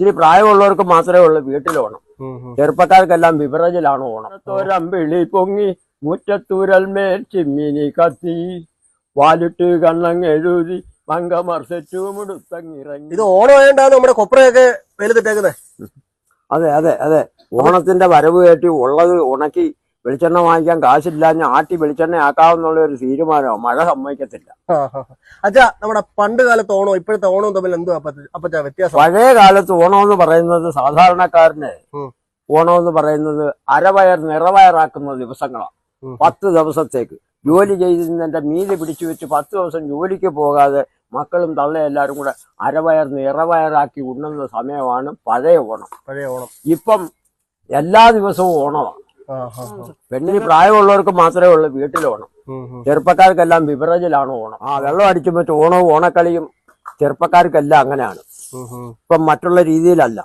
ഇച്ചിരി പ്രായമുള്ളവർക്ക് മാത്രമേ ഉള്ളൂ വീട്ടിൽ ഓണം. ചെറുപ്പക്കാർക്കെല്ലാം ബിവറേജിലാണ് ഓണം. തോരമ്പിളി പൊങ്ങി മുറ്റത്തൂരൽ മേൽ ചിമ്മിനി കത്തി. വാലിട്ട് കണ്ണങ്ങെഴുതി എഴുതി സെറ്റുമുടുത്തങ്ങിറങ്ങി ഇത് ഓണമായിട്ടാണ് നമ്മുടെ കൊപ്രയൊക്കെ വെയിലത്തിട്ടേക്കുന്നത് അതെ അതെ അതെ. ഓണത്തിന്റെ വരവ് കയറ്റി ഉള്ളത് ഉണക്കി വെളിച്ചെണ്ണ വാങ്ങിക്കാൻ കാശില്ല ആട്ടി വെളിച്ചെണ്ണ ആക്കാവുന്നുള്ള ഒരു തീരുമാനമാണ് മഴ സമ്മതിക്കത്തില്ല. അച്ഛാ നമ്മുടെ പണ്ട് കാലത്ത് ഓണോ ഇപ്പോഴത്തെ ഓണവും തമ്മിൽ എന്തോ അപ്പച്ചാ വ്യത്യാസം? പഴയ കാലത്ത് ഓണം എന്ന് പറയുന്നത് സാധാരണക്കാരന്. ഓണം എന്ന് പറയുന്നത് അരവയർ നിറവയറാക്കുന്ന ദിവസങ്ങളാണ്. പത്ത് ദിവസത്തേക്ക്. ജോലി ചെയ്തതിന്റെ മീതി പിടിച്ചു വെച്ച് പത്ത് ദിവസം ജോലിക്ക് പോകാതെ മക്കളും തള്ളയും എല്ലാവരും കൂടെ അരവയർ നിറവയറാക്കി ഉണ്ണുന്ന സമയമാണ് പഴയ ഓണം. പഴയ ഓണം. ഇപ്പം എല്ലാ ദിവസവും ഓണമാണ്. പെണ്ണിന് പ്രായമുള്ളവർക്ക് മാത്രമേ ഉള്ളൂ വീട്ടിൽ ഓണം. ചെറുപ്പക്കാർക്കെല്ലാം ബിവറേജിലാണ് ഓണം. ആ വെള്ളം അടിച്ചു മറ്റു ഓണവും ഓണക്കളിയും ചെറുപ്പക്കാർക്കെല്ലാം അങ്ങനെയാണ്. ഇപ്പം മറ്റുള്ള രീതിയിലല്ല.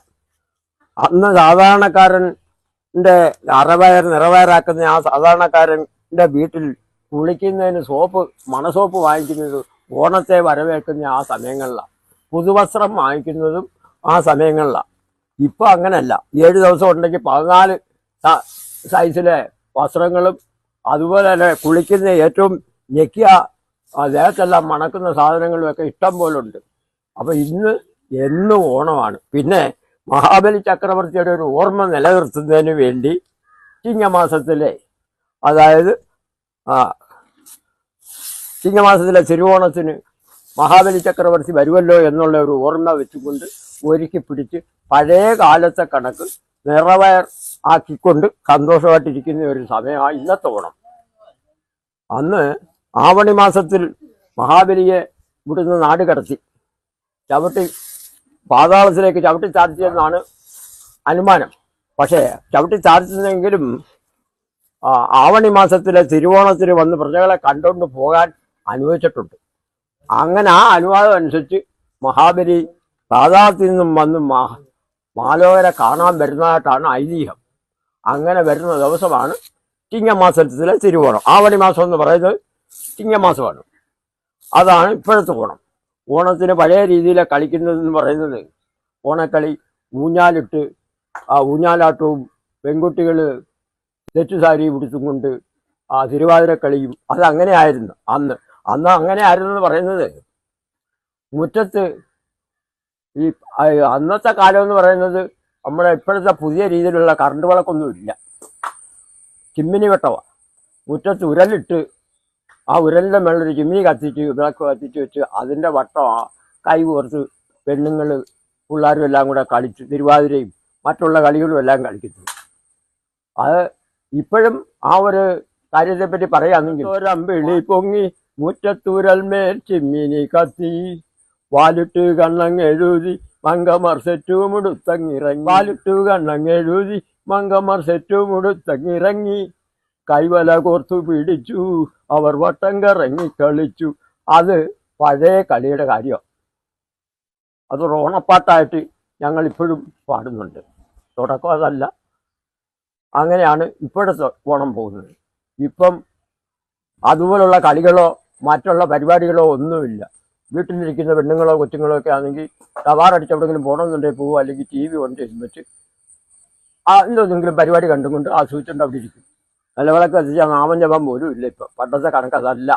അന്ന് സാധാരണക്കാരന്റെ അറവയർ നിറവയറാക്കുന്ന ആ സാധാരണക്കാരന്റെ വീട്ടിൽ കുളിക്കുന്നതിന് സോപ്പ് മണസോപ്പ് വാങ്ങിക്കുന്നത് ഓണത്തെ വരവേൽക്കുന്ന ആ സമയങ്ങളിലാണ് പുതുവസ്ത്രം വാങ്ങിക്കുന്നതും ആ സമയങ്ങളിലാണ് ഇപ്പൊ അങ്ങനെയല്ല ഏഴ് ദിവസം ഉണ്ടെങ്കിൽ പതിനാല് സൈസിലെ വസ്ത്രങ്ങളും അതുപോലെ തന്നെ കുളിക്കുന്ന ഏറ്റവും ഞെക്കിയ ദേഹത്തെല്ലാം മണക്കുന്ന സാധനങ്ങളും ഒക്കെ ഇഷ്ടം പോലെ ഉണ്ട് അപ്പൊ ഇന്ന് എന്നും ഓണമാണ്. പിന്നെ മഹാബലി ചക്രവർത്തിയുടെ ഒരു ഓർമ്മ നിലനിർത്തുന്നതിന് വേണ്ടി ചിങ്ങമാസത്തിലെ അതായത് ചിങ്ങമാസത്തിലെ തിരുവോണത്തിന് മഹാബലി ചക്രവർത്തി വരുമല്ലോ എന്നുള്ള ഒരു ഓർമ്മ വെച്ചുകൊണ്ട് ഒരുക്കി പിടിച്ച് പഴയ കാലത്തെ കണക്ക് നിറവയർ ആക്കിക്കൊണ്ട് സന്തോഷമായിട്ടിരിക്കുന്ന ഒരു സമയമാണ് ഇന്നത്തെ ഓണം. അന്ന് ആവണി മാസത്തിൽ മഹാബലിയെ ഇവിടുന്ന് നാട് കടത്തി. ചവിട്ടി പാതാളത്തിലേക്ക് ചവിട്ടി ചാർത്തിയെന്നാണ് അനുമാനം. പക്ഷേ ചവിട്ടി ചാർത്തുന്നെങ്കിലും ആവണി മാസത്തിലെ തിരുവോണത്തിൽ വന്ന് പ്രജകളെ കണ്ടുകൊണ്ട് പോകാൻ അനുവദിച്ചിട്ടുണ്ട്. അങ്ങനെ ആ അനുവാദം അനുസരിച്ച് മഹാബലി പാതാളത്തിൽ നിന്നും വന്ന് മാ മാലോകരെ കാണാൻ വരുന്നതായിട്ടാണ് ഐതിഹ്യം. അങ്ങനെ വരുന്ന ദിവസമാണ് ചിങ്ങമാസത്തിലെ തിരുവോണം. ആവണി മാസം എന്ന് പറയുന്നത് ചിങ്ങമാസമാണ്. അതാണ് ഇപ്പോഴത്തെ ഓണം. ഓണത്തിന് പഴയ രീതിയിലെ കളിക്കുന്നതെന്ന് പറയുന്നത് ഓണക്കളി ഊഞ്ഞാലിട്ട് ആ ഊഞ്ഞാലാട്ടവും പെൺകുട്ടികൾ തെറ്റുസാരി പിടിച്ചും കൊണ്ട് ആ തിരുവാതിരക്കളിയും അത് അങ്ങനെ ആയിരുന്നു. അന്ന് അന്ന് അങ്ങനെ ആയിരുന്നു എന്ന് പറയുന്നത്. മുറ്റത്ത് ഈ അന്നത്തെ കാലം എന്ന് പറയുന്നത് നമ്മുടെ ഇപ്പോഴത്തെ പുതിയ രീതിയിലുള്ള കറണ്ട് വിളക്കൊന്നും ഇല്ല. ചിമ്മിനി വെട്ടവ. മുറ്റത്ത് ഉരലിട്ട് ആ ഉരലിന്റെ മേളൊരു ചിമ്മിനി കത്തിച്ച് വിളക്ക് കത്തിച്ച് വെച്ച് അതിന്റെ വട്ടം ആ കൈ കോർത്ത് പെണ്ണുങ്ങൾ പിള്ളേരും എല്ലാം കൂടെ കളിച്ച് തിരുവാതിരയും മറ്റുള്ള കളികളും എല്ലാം കളിക്കുന്നു. അത് ഇപ്പോഴും ആ ഒരു കാര്യത്തെപ്പറ്റി പറയുകയാണെങ്കിൽ ഒരമ്പിളി പൊങ്ങി മുറ്റത്തൂരൽ മേൽ ചിമ്മിനി കത്തി. വാലിട്ട് കണ്ണങ്ങെഴുതി മങ്കമർ സെറ്റുമുടുത്തങ്ങിറങ്ങി വാലിട്ടു കണ്ണങ്ങെഴുതി മങ്കമർ സെറ്റുമുടുത്തങ്ങിറങ്ങി കൈവല കോർത്തു പിടിച്ചു അവർ വട്ടം കറങ്ങി കളിച്ചു. അത് പഴയ കളിയുടെ കാര്യം? അത് ഓണപ്പാട്ടായിട്ട് ഞങ്ങൾ ഇപ്പോഴും പാടുന്നുണ്ട്. തുടക്കം അതല്ല. അങ്ങനെയാണ് ഇപ്പോഴത്തെ ഓണം പോകുന്നത്. ഇപ്പം അതുപോലുള്ള കളികളോ മറ്റുള്ള പരിപാടികളോ ഒന്നുമില്ല. വീട്ടിലിരിക്കുന്ന പെണ്ണുങ്ങളോ കൊച്ചുങ്ങളോ ഒക്കെ ആണെങ്കിൽ ടവാറടിച്ച് എവിടെയെങ്കിലും പോകണമെന്നുണ്ടെങ്കിൽ പോകുക അല്ലെങ്കിൽ ടി വി കൊണ്ട് വെച്ച് ആ എന്തെങ്കിലും പരിപാടി കണ്ടുകൊണ്ട് ആസ്വദിച്ചുകൊണ്ട് അവിടെ ഇരിക്കും. നിലവിളക്ക് കത്തിച്ചാൽ നാമം ജപം പോലും ഇല്ല ഇപ്പം. പണ്ടത്തെ കണക്ക് അതല്ല.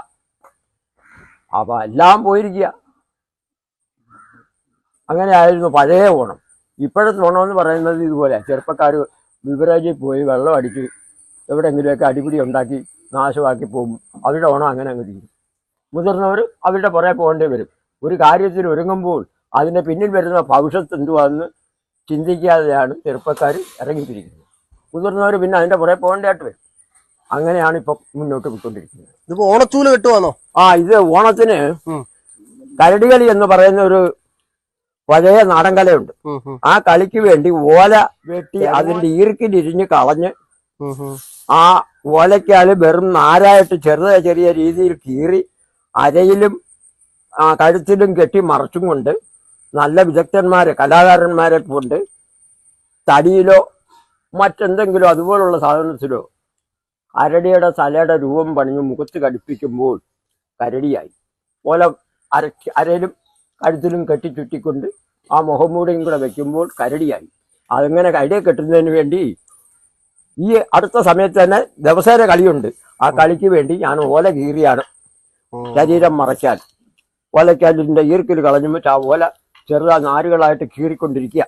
അപ്പം എല്ലാം പോയിരിക്കുക. അങ്ങനെ ആയിരുന്നു പഴയ ഓണം. ഇപ്പോഴത്തെ ഓണം എന്ന് പറയുന്നത് ഇതുപോലെ. ചെറുപ്പക്കാർ വിവരാജിൽ പോയി വെള്ളം അടിച്ച് എവിടെയെങ്കിലുമൊക്കെ അടിപിടി ഉണ്ടാക്കി നാശമാക്കി പോകും. അവരുടെ ഓണം അങ്ങനെ അങ്ങ് തീരും. മുതിർന്നവർ അവരുടെ പുറകെ പോകേണ്ടി വരും. ഒരു കാര്യത്തിൽ ഒരുങ്ങുമ്പോൾ അതിന്റെ പിന്നിൽ വരുന്ന ഭവിഷ്യത്ത് എന്തുവാന്ന് ചിന്തിക്കാതെയാണ് ചെറുപ്പക്കാർ ഇറങ്ങിത്തിരിക്കുന്നത്. മുതിർന്നവർ പിന്നെ അതിന്റെ പുറകെ പോകേണ്ടതായിട്ട് വരും. അങ്ങനെയാണ് ഇപ്പം മുന്നോട്ട് പോയിക്കൊണ്ടിരിക്കുന്നത്. ഇതിപ്പോ ഓണത്തൂൽ കിട്ടുവാണോ ആ ഇത് ഓണത്തിന്. കരടികളി എന്ന് പറയുന്ന ഒരു പഴയ നാടൻ കലയുണ്ട്. ആ കളിക്ക് വേണ്ടി ഓല വെട്ടി അതിന്റെ ഈർക്കിലിരിഞ്ഞ് കളഞ്ഞ്. ആ ഓലയ്ക്കാൽ വെറും നാരായിട്ട് ചെറുതായ ചെറിയ രീതിയിൽ കീറി അരയിലും കഴുത്തിലും കെട്ടി മറച്ചും കൊണ്ട് നല്ല വിദഗ്ധന്മാരെ കലാകാരന്മാരെ കൊണ്ട് തടിയിലോ മറ്റെന്തെങ്കിലും അതുപോലുള്ള സാധനത്തിലോ അരടിയുടെ തലയുടെ രൂപം പണിഞ്ഞ് മുഖത്ത് കടിപ്പിക്കുമ്പോൾ കരടിയായി. ഓല അര അരയിലും കഴുത്തിലും കെട്ടി ചുറ്റിക്കൊണ്ട് ആ മുഖംമൂടിയും കൂടെ വയ്ക്കുമ്പോൾ കരടിയായി. അതങ്ങനെ കരടിയെ കെട്ടുന്നതിന് വേണ്ടി ഈ അടുത്ത സമയത്ത് തന്നെ ദിവസേന കളിയുണ്ട്. ആ കളിക്ക് വേണ്ടി ഞാൻ ഓല കീറിയാണ് ശരീരം മറയ്ക്കാൻ. ഓലയ്ക്കാലിന്റെ ഈർക്കിൽ കളഞ്ഞിട്ട് ആ ഓല ചെറുതാ നാരുകളായിട്ട് കീറിക്കൊണ്ടിരിക്കുക.